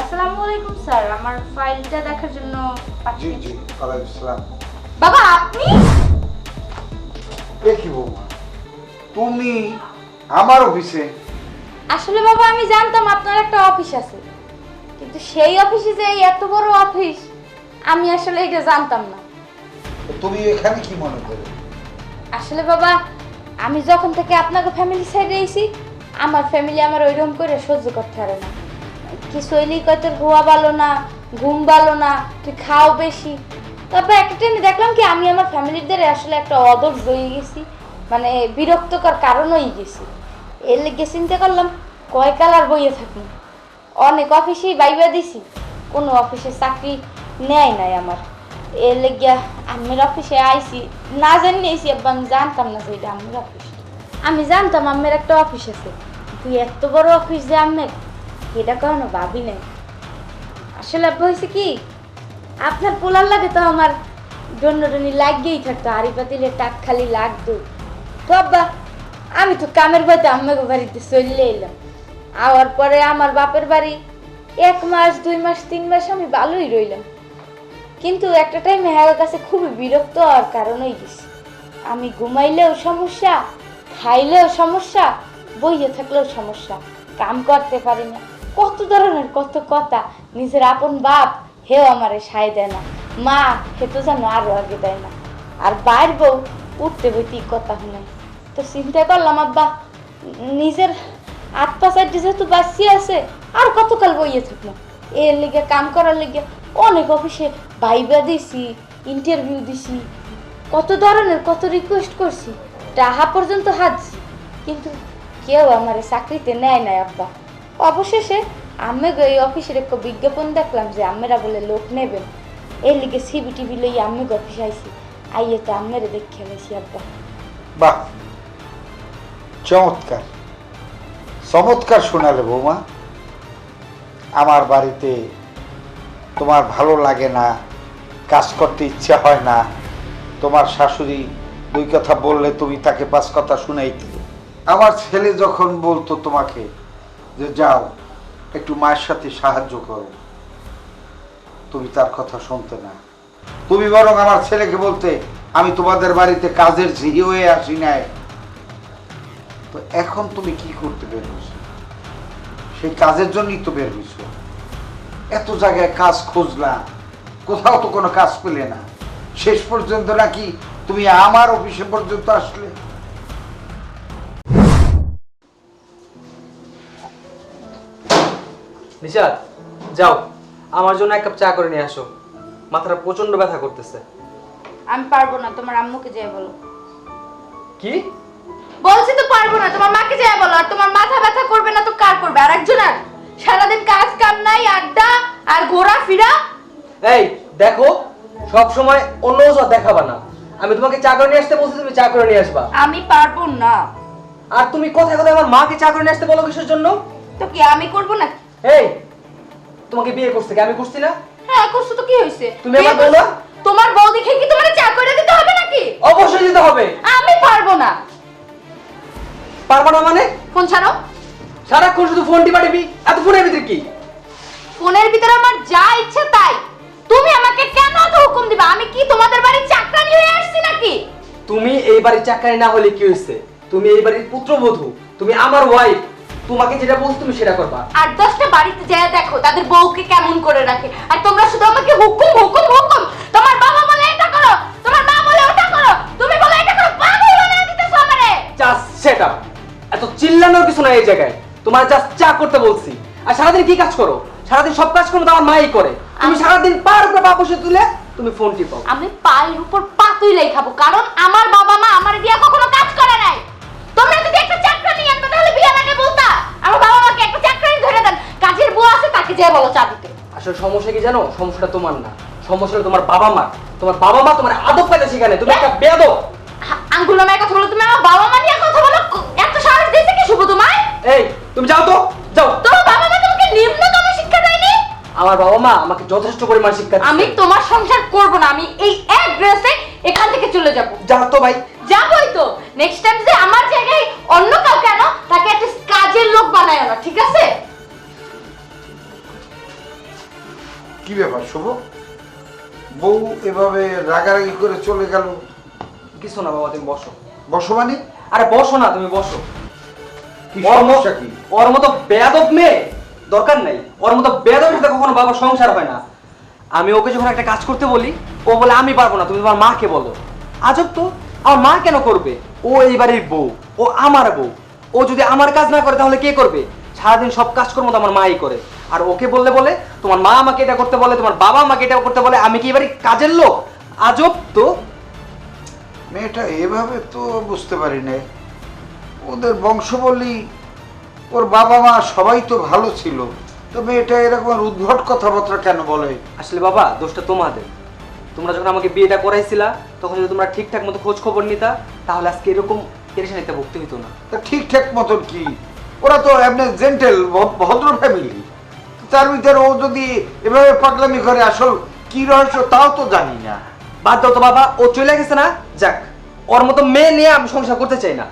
আসসালামু আলাইকুম স্যার। আমার ফাইলটা দেখার জন্য জি জি ওয়ালাইকুম আসসালাম। বাবা আপনি? বৌমা? তুমি আমার অফিসে? আসলে বাবা আমি জানতাম আপনার একটা অফিস আছে। কিন্তু সেই অফিসে যে এই এত বড় অফিস আমি আসলে এটা জানতাম না। তুমি এখানে কি মনে করো? আসলে বাবা আমি যখন থেকে আপনাকে ফ্যামিলি সাইডে এসেছি আমার ফ্যামিলি আমার ওইরকম করে সহ্য করতে পারে না। কিছু হইলেই কয় তোর ভালো না, ঘুম ভালো না তুই খাও বেশি। তারপর একটা টাইমে দেখলাম কি, আমি আমার ফ্যামিলির দ্বারা আসলে একটা অদর হয়ে গেছি মানে বিরক্তকর কারণ হয়ে গেছি। এর লেগে চিন্তা করলাম, কয় কালার বইয়ে থাকি অনেক অফিসেই বাইবা দিছি, কোনো অফিসে চাকরি নেয় নাই আমার। এর লেগিয়া আম্মের অফিসে আইছি, না জানি এসি আব্বা আমি জানতাম না যে এটা অফিস। আমি জানতাম আম্মের একটা অফিস আছে, তুই এত বড় অফিস যে আম্মের। এটা কখনো ভাবি নাই। আসলে আব্বা হয়েছে কি, আপনার পোলার লাগে তো আমার দন্ডনি লাগিয়েই থাকতো, হাড়ি পাতিলে টাক খালি লাগতো। তো আব্বা, আমি তো কামের বাড়িতে আম্মাকে বাড়িতে চলে এলাম। আওয়ার পরে আমার বাপের বাড়ি এক মাস, দুই মাস, তিন মাস আমি ভালোই রইলাম। কিন্তু একটা টাইমে হ্যাঁ কাছে খুবই বিরক্ত হওয়ার কারণেই গেছি। আমি ঘুমাইলেও সমস্যা, খাইলেও সমস্যা, বইয়ে থাকলেও সমস্যা, কাম করতে পারি না। কত ধরনের কত কথা নিজের আপন বাপ হেও আমারে সায় দেয় না। মা হে তো যেন আরও আগে দেয় না। আর বাইর বউ উঠতে বইতে কথা শুনে। তো চিন্তা করলাম, আব্বা, নিজের পাঁচ আট যেহেতু বাঁচিয়ে আছে, আর কতকাল বইয়ে থাকব? এর লিগে, কাম করার লিগে অনেক অফিসে ভাইবা দিছি ইন্টারভিউ দিছি, কত ধরনের কত রিকোয়েস্ট করছি, টাহা পর্যন্ত হাজছি কিন্তু কেউ আমার চাকরিতে নেয় নাই, আব্বা। অবশেষে আমি এই অফিসের একটা বিজ্ঞাপন দেখলাম যে আমেরা বলে লোক নেবেন। এর লিগে সিবি টিভি লই আমি অফিস আইছি। আইয়ে তো আমেরে দেখে গেছি আব্বা। বাহ, চমৎকার। চমৎকার শোনালে বৌমা, আমার বাড়িতে তোমার ভালো লাগে না, কাজ করতে ইচ্ছা হয় না, তোমার শাশুড়ি দুই কথা বললে তুমি তাকে পাঁচ কথা শুনাইতে। আমার ছেলে যখন বলতো তোমাকে যে যাও, একটু মায়ের সাথে সাহায্য করো। তুমি তার কথা শুনতে না। তুমি বরং আমার ছেলেকে বলতে, আমি তোমাদের বাড়িতে কাজের ঝিরি হয়ে আসি নাই। তো এখন তুমি কি করতে বের হয়েছো? সেই কাজের জন্যই তো বের হয়েছো। এত জায়গায় কাজ খুঁজলাম কোথাও তো কোনো কাজ পেলে না। শেষ পর্যন্ত নাকি তুমি আমার অফিসে পর্যন্ত আসলে? নিশাদ যাও। আমার জন্য এক কাপ চা করে নিয়ে আসো। মাথাটা প্রচণ্ড ব্যথা করতেছে। আমি পারব না তোমার আম্মুকে যাই বলো। কি? বলছি তো পারব না তোমার মাকে যাই বলো। আর তোমার মাথা ব্যথা করবে না তো কার করবে? আর একজন আর সারাদিন কাজ কাম নাই আড্ডা আর ঘোরা ফিরা এই দেখো সব সময় অন্য সব দেখাবা না। আমি তোমাকে চা করে নিয়ে আসতে বলছি তুমি চা করে নিয়ে আসবা। আমি পারব না। আর তুমি কোথায় কোথায় আমার মাকে চা করে নিয়ে আসতে বলো কিসের জন্য? তো কি আমি করব না এই তোমাকে বিয়ে করছে কি? আমি করছি না? হ্যাঁ করছ তো কি হয়েছে? তুমি আমার? তোমার বউ দেখে কি তোমার দিতে হবে নাকি? অবশ্যই দিতে হবে। আমি পারব না। পারবা না মানে? ফোন ছাড়ো। সারাক্ষণ শুধু ফোন টিপা টিপি। এত ফোনের ভিতরে কি? ফোনের ভিতরে আমার যা ইচ্ছে তাই। তুমি আমাকে কেন তো হুকুম দিবা? আমি কি তোমাদের বাড়ির চাকরানি হয়ে আসছি নাকি? তুমি এই বাড়ির চাকরানি না হলে কি হয়েছে? তুমি এই বাড়ির পুত্রবধূ। তুমি আমার ওয়াইফ তোমাকে যেটা বলছি তুমি সেটা করবা। আর দশটা বাড়িতে যায় দেখো তাদের বউকে কেমন করে রাখে। আর তোমরা শুধু আমাকে হুকুম হুকুম হুকুম। তোমার বাবা বলে এটা করো তোমার মা বলে ওটা করো। তুমি বলে এটা করো পাগল বানিয়ে দিতেছো আমারে। জাস্ট সেট আপ এত চিল্লানোর কিছু নাই এই জায়গায়। তোমার জাস্ট চা করতে বলছি। আর সারাদিন কি কাজ করো? সারাদিন সব কাজ করো আমার মাই করে। তুমি আমি- সারাদিন পার উপরে পা বসে তুলে তুমি ফোন টিপাও। আমি পায়ের উপর পাতুই লাই খাব কারণ আমার বাবা মা আমার দিয়ে কখনো কাজ করে নাই তোমরা যদি একটা চাকরানি আনতো তাহলে বিয়ার আগে বলতা আমার বাবা মাকে একটা চাকরানি ধরে দেন কাজের বউ আছে তাকে বলো চা দিতে। আসলে সমস্যা কি জানো? সমস্যাটা তোমার না। সমস্যা হলো তোমার বাবা মা তোমার বাবা মা তোমার আদব সেখানে তুমি একটা বেয়াদব। আঙ্গুল কথা বলো। তুমি আমার বাবা মা নিয়ে কথা বলো। এত সাহস দিয়েছে কি শুভ তোমায়? এই তুমি যাও তো। যাও। তোমার বাবা মা তোমাকে নিম্নতম শিক্ষা দেয়নি? আমার বাবা মা আমাকে যথেষ্ট পরিমাণ শিক্ষা আমি তোমার সংসার করব না। আমি এই এক ড্রেসে এখান থেকে চলে যাব। যাও তো ভাই। যাবই তো। নেক্সট টাইম যে আমার জায়গায় অন্য কাউকে আনো তাকে একটা কাজের লোক বানায় না ঠিক আছে? কি ব্যাপার শুভ? বউ এভাবে রাগারাগি করে চলে গেল। কিছু না বাবা তুমি বসো। বসো মানে? আরে বসো না তুমি বসো। কি সমস্যা কি? ওর মতো বেয়াদব মেয়ে দরকার নাই। ওর মতো বেয়াদবের সাথে কখনো বাবার সংসার হয় না। আমি ওকে যখন একটা কাজ করতে বলি ও বলে আমি পারব না তুমি তোমার মাকে বলো। আজব তো আমার মা কেন করবে? ও এই বাড়ির বউ ও আমার বউ। ও যদি আমার কাজ না করে তাহলে কে করবে? সারাদিন সব কাজ কর্ম তো আমার মাই করে। আর ওকে বললে বলে তোমার মা আমাকে এটা করতে বলে তোমার বাবা আমাকে এটা করতে বলে আমি কি এবারে কাজের লোক? আজব তো। মেয়েটা এভাবে তো বুঝতে পারি না ওদের বংশ বলি ওর বাবা মা সবাই তো ভালো ছিল। তো মেয়েটা এরকম উদ্ভট কথাবার্তা কেন বলে? আসলে বাবা দোষটা তোমাদের। তোমরা যখন আমাকে বিয়েটা করাইছিলা তখন যদি তোমরা ঠিকঠাক মতো খোঁজ খবর নিতা তাহলে আজকে এরকম পেরেশানিতে ভুগতে হতো না। তা ঠিকঠাক মতন কি? ওরা তো এমনি জেন্টেল ভদ্র ফ্যামিলি তার ভিতরে ও যদি এভাবে পাগলামি করে আসল কি রহস্য তাও তো জানি না। বাদ দাও তো বাবা, ও চলে গেছে না? যাক, ওর মতো মেয়ে নিয়ে আমি সংসার করতে চাই না।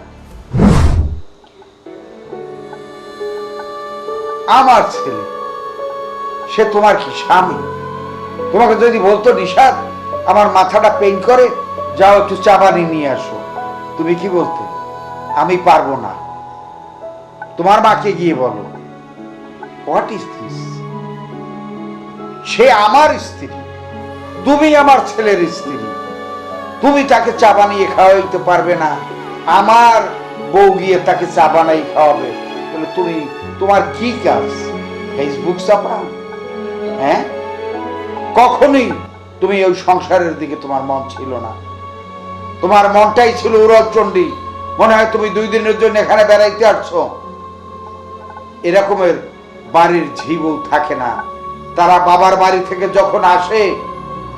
আমার ছেলে, সে তোমার কি স্বামী? তোমাকে যদি বলতো নিষাদ আমার মাথাটা পেইন করে, যাও একটু চা বানিয়ে নিয়ে আসো। তুমি কি বলতে? আমি পারব না। তোমার মাকে গিয়ে বলো। হোয়াট ইজ সে আমার স্ত্রী, তুমি আমার ছেলের স্ত্রী, তুমি তাকে চা বানিয়ে খাওয়াইতে পারবে না, আমার বউ গিয়ে তাকে চা বানাই খাওয়াবে। বলে, তুমি, তোমার কি কাজ? ফেসবুক চাপা? হ্যাঁ? কখনোই তুমি ওই সংসারের দিকে তোমার মন ছিল না। তোমার মনটাই ছিল উরচণ্ডী মনে হয় তুমি দুই দিনের জন্য এখানে বেড়াইতে আসছো। এরকমের বাড়ির ঝিবউ থাকে না। তারা বাবার বাড়ি থেকে যখন আসে,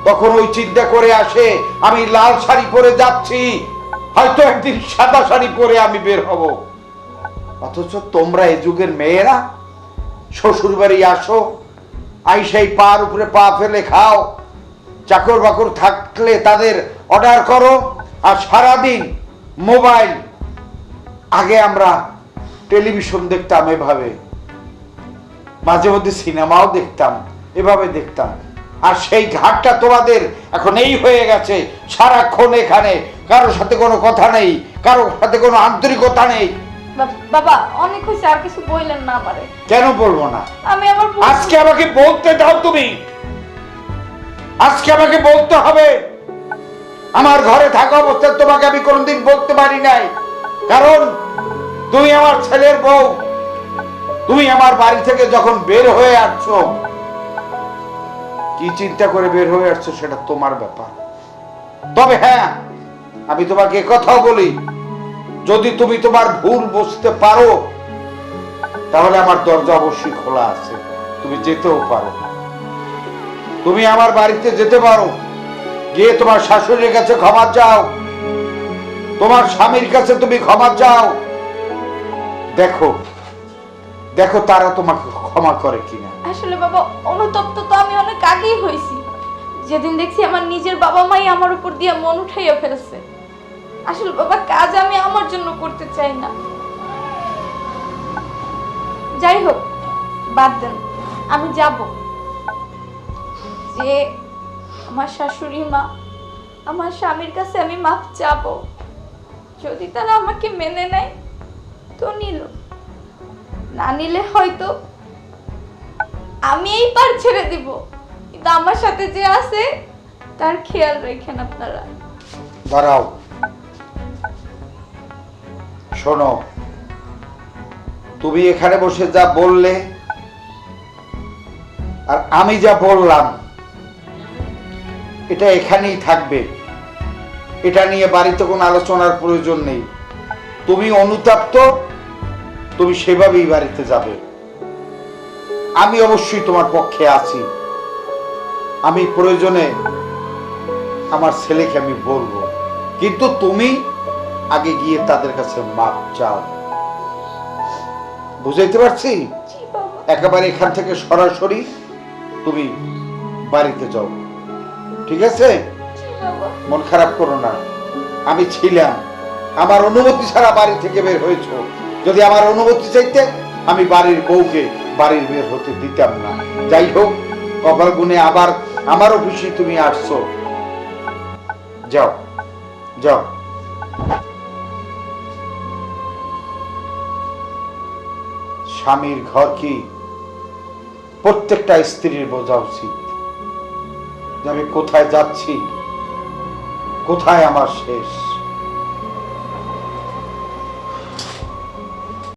তখন ওই চিন্তা করে আসে, আমি লাল শাড়ি পরে যাচ্ছি, হয়তো একদিন সাদা শাড়ি পরে আমি বের হব। অথচ তোমরা এই যুগের মেয়েরা শ্বশুর বাড়ি আসো আইসাই পার উপরে পা ফেলে খাও, চাকর বাকর থাকলে তাদের অর্ডার করো, আর সারাদিন মোবাইল, আগে আমরা টেলিভিশন দেখতাম এভাবে। মাঝে মধ্যে সিনেমাও দেখতাম এভাবে দেখতাম। আর সেই ঘাটটা তোমাদের এখন এই হয়ে গেছে সারাক্ষণ এখানে। কারোর সাথে কোনো কথা নেই কারোর সাথে কোনো আন্তরিকতা নেই। বাবা অনেক হয়েছে আর কিছু বললেন না আমারে। কেন বলব না? আমি আমার আজকে আমাকে বলতে দাও তুমি। আজকে আমাকে বলতে হবে। আমার ঘরে থাকা অবস্থায় তোমাকে আমি কোনোদিন বলতে পারি নাই। কারণ তুমি আমার ছেলের বউ। তুমি আমার বাড়ি থেকে যখন বের হয়ে আসছো, কি চিন্তা করে বের হয়ে আসছো সেটা তোমার ব্যাপার। তবে হ্যাঁ আমি তোমাকে কথাও বলি, যদি তুমি তোমার ভুল বুঝতে পারো, তাহলে আমার দরজা অবশ্যই খোলা আছে, তুমি যেতেও পারো তুমি আমার বাড়িতে যেতে পারো, গিয়ে তোমার শাশুড়ির কাছে ক্ষমা চাও, তোমার স্বামীর কাছে তুমি ক্ষমা চাও। দেখো দেখো তারা তোমাকে ক্ষমা করে কিনা। আসলে বাবা, অনুতপ্ত তো আমি অনেক আগেই হয়েছি। যেদিন দেখছি আমার নিজের বাবা মাই আমার উপর দিয়ে মন উঠাইয়া ফেলছে। আসলে বাবা, কাজ আমি আমার জন্য করতে চাই না। যাই হোক, বাদ দেন, আমি যাব। যে আমার শাশুড়ি মা, আমার স্বামীর কাছে আমি মাপ চাবো। যদি তারা আমাকে মেনে নেয়, তো নিল। না নিলে হয়তো আমি এই পার ছেড়ে দিব। কিন্তু আমার সাথে যে আছে, তার খেয়াল রাখেন আপনারা। দাঁড়াও। শোনো, তুমি এখানে বসে যা বললে আর আমি যা বললাম, এটা এখানেই থাকবে। এটা নিয়ে বাড়িতে কোনো আলোচনার প্রয়োজন নেই। তুমি অনুতাপ্ত তুমি সেভাবেই বাড়িতে যাবে। আমি অবশ্যই তোমার পক্ষে আছি। আমি প্রয়োজনে আমার ছেলেকে আমি বলব। কিন্তু তুমি আগে গিয়ে তাদের কাছে মাপ চাও। বুঝাইতে পারছি? একেবারে এখান থেকে সরাসরি তুমি বাড়িতে যাও। ঠিক আছে? মন খারাপ করো না। আমি ছিলাম। আমার অনুমতি ছাড়া বাড়ি থেকে বের হয়েছ। যদি আমার অনুমতি চাইতে, আমি বাড়ির বউকে বাড়ির বের হতে দিতাম না। যাই হোক, কপাল গুনে আবার আমার অফিসে তুমি আসছো। যাও যাও। স্বামীর ঘর কি? প্রত্যেকটা স্ত্রীর বোঝা উচিত আমি কোথায় যাচ্ছি, কোথায় আমার শেষ।